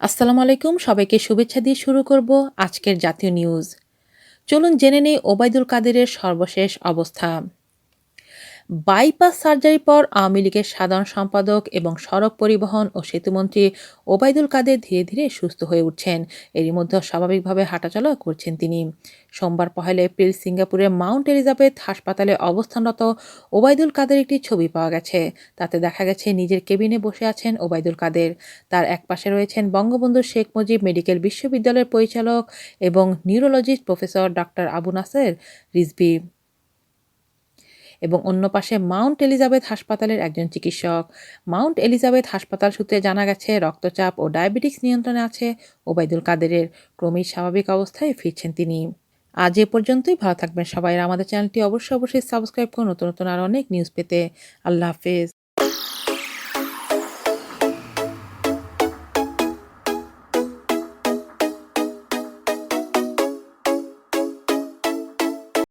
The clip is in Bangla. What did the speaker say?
আসসালামু আলাইকুম, সবাইকে শুভেচ্ছা দিয়ে শুরু করব আজকের জাতীয় নিউজ। চলুন জেনে নেই ওবায়দুল কাদেরের সর্বশেষ অবস্থা। বাইপাস সার্জারির পর আওয়ামী লীগের সাধারণ সম্পাদক এবং সড়ক পরিবহন ও সেতুমন্ত্রী ওবায়দুল কাদের ধীরে ধীরে সুস্থ হয়ে উঠছেন। এরই মধ্যে স্বাভাবিকভাবে হাঁটাচলা করছেন তিনি। সোমবার পহেলা এপ্রিল সিঙ্গাপুরের মাউন্ট এলিজাবেথ হাসপাতালে অবস্থানরত ওবায়দুল কাদের একটি ছবি পাওয়া গেছে। তাতে দেখা গেছে, নিজের কেবিনে বসে আছেন ওবায়দুল কাদের। তার একপাশে রয়েছেন বঙ্গবন্ধু শেখ মুজিব মেডিকেল বিশ্ববিদ্যালয়ের পরিচালক এবং neurologist professor doctor Abu Naser Rizvi. এবং অন্য পাশে মাউন্ট এলিজাবেথ হাসপাতালের একজন চিকিৎসক। মাউন্ট এলিজাবেথ হাসপাতাল সূত্রে জানা গেছে, রক্তচাপ ও ডায়াবেটিক্স নিয়ন্ত্রণে আছে। ওবায়দুল কাদেরের ক্রমেই স্বাভাবিক অবস্থায় ফিরছেন তিনি। আজ এ পর্যন্তই, ভালো থাকবেন সবাই। আমাদের চ্যানেলটি অবশ্যই অবশ্যই সাবস্ক্রাইব করুন। নতুন নতুন আর অনেক নিউজ পেতে। আল্লাহ হাফেজ।